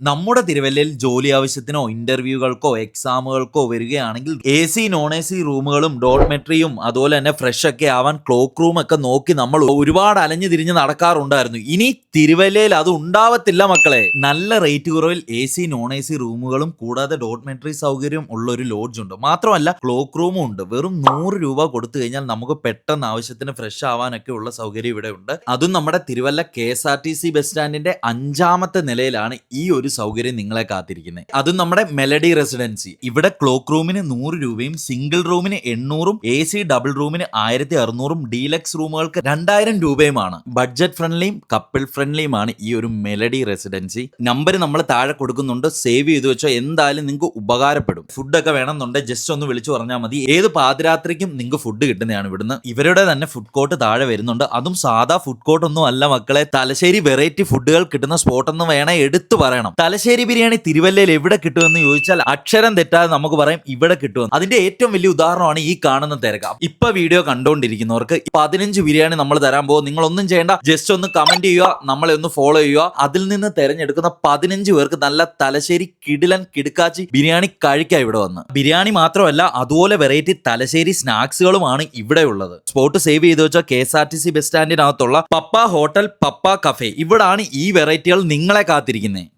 നമ്മുടെ തിരുവല്ലയിൽ ജോലി ആവശ്യത്തിനോ ഇന്റർവ്യൂകൾക്കോ എക്സാമുകൾക്കോ വരികയാണെങ്കിൽ A C non A C റൂമുകളും ഡോർമെട്രിയും അതുപോലെ തന്നെ ഫ്രഷ് ഒക്കെ ആവാൻ ക്ലോക്ക് റൂം ഒക്കെ നോക്കി നമ്മൾ ഒരുപാട് അലഞ്ഞു തിരിഞ്ഞ് നടക്കാറുണ്ടായിരുന്നു. ഇനി തിരുവല്ലയിൽ അത് ഉണ്ടാവത്തില്ല മക്കളെ. നല്ല rate കുറവിൽ A C non A C റൂമുകളും കൂടാതെ ഡോർമെട്രി സൗകര്യം ഉള്ള ഒരു ലോഡ്ജ് ഉണ്ട്. മാത്രമല്ല ക്ലോക്ക് റൂമും ഉണ്ട്. വെറും നൂറ് രൂപ കൊടുത്തു കഴിഞ്ഞാൽ നമുക്ക് പെട്ടെന്ന് ആവശ്യത്തിന് ഫ്രഷ് ആവാനൊക്കെ ഉള്ള സൗകര്യം ഇവിടെ ഉണ്ട്. അതും നമ്മുടെ Thiruvalla K S R T C bus സ്റ്റാൻഡിന്റെ അഞ്ചാമത്തെ നിലയിലാണ് ഈ ഒരു സൗകര്യം നിങ്ങളെ കാത്തിരിക്കുന്നത് അതും നമ്മുടെ മെലഡി റെസിഡൻസി ഇവിടെ ക്ലോക്ക് റൂമിന് നൂറ് രൂപയും സിംഗിൾ റൂമിന് എണ്ണൂറും എ സി ഡബിൾ റൂമിന് ആയിരത്തി അറുന്നൂറും ഡീലക്സ് റൂമുകൾക്ക് രണ്ടായിരം രൂപയുമാണ്. ബഡ്ജറ്റ് ഫ്രണ്ട്ലിയും കപ്പിൾ ഫ്രണ്ട്ലിയുമാണ് ഈ ഒരു മെലഡി റെസിഡൻസി നമ്പർ നമ്മൾ താഴെ കൊടുക്കുന്നുണ്ട്. സേവ് ചെയ്തു വെച്ചോ എന്തായാലും നിങ്ങൾക്ക് ഉപകാരപ്പെടും. ഫുഡൊക്കെ വേണമെന്നുണ്ടെങ്കിൽ ജസ്റ്റ് ഒന്ന് വിളിച്ചു പറഞ്ഞാൽ മതി. ഏത് പാതിരാത്രിക്കും നിങ്ങൾക്ക് ഫുഡ് കിട്ടുന്നതാണ് ഇവിടുന്ന്. ഇവരുടെ തന്നെ ഫുഡ് കോർട്ട് താഴെ വരുന്നുണ്ട്. അതും സാധാ ഫുഡ് കോർട്ട് ഒന്നും അല്ല മക്കളെ. തലശ്ശേരി വെറൈറ്റി ഫുഡുകൾ കിട്ടുന്ന സ്പോട്ട് എന്ന് വേണേ എടുത്തു പറയണം. തലശ്ശേരി ബിരിയാണി തിരുവല്ലയിൽ എവിടെ കിട്ടുമെന്ന് ചോദിച്ചാൽ അക്ഷരം തെറ്റാതെ നമുക്ക് പറയാം ഇവിടെ കിട്ടുമെന്ന്. അതിന്റെ ഏറ്റവും വലിയ ഉദാഹരണമാണ് ഈ കാണുന്ന തിരക്ക്. ഇപ്പൊ വീഡിയോ കണ്ടുകൊണ്ടിരിക്കുന്നവർക്ക് പതിനഞ്ച് ബിരിയാണി നമ്മൾ തരാൻ പോകും. നിങ്ങൾ ഒന്നും ചെയ്യേണ്ട. ജസ്റ്റ് ഒന്ന് കമന്റ് ചെയ്യുക. നമ്മളെ ഒന്ന് ഫോളോ ചെയ്യുക. അതിൽ നിന്ന് തെരഞ്ഞെടുക്കുന്ന പതിനഞ്ച് പേർക്ക് നല്ല തലശ്ശേരി കിടിലൻ കിടുക്കാച്ചി ബിരിയാണി കഴിക്കാം ഇവിടെ വന്ന്. ബിരിയാണി മാത്രമല്ല അതുപോലെ വെറൈറ്റി തലശ്ശേരി സ്നാക്സുകളുമാണ് ഇവിടെ ഉള്ളത്. സ്പോട്ട് സേവ് ചെയ്ത് വെച്ചാൽ K S R T C bus സ്റ്റാൻഡിനകത്തുള്ള Pappa hotel Pappa cafe. ഇവിടാണ് ഈ വെറൈറ്റികൾ നിങ്ങളെ കാത്തിരിക്കുന്നത്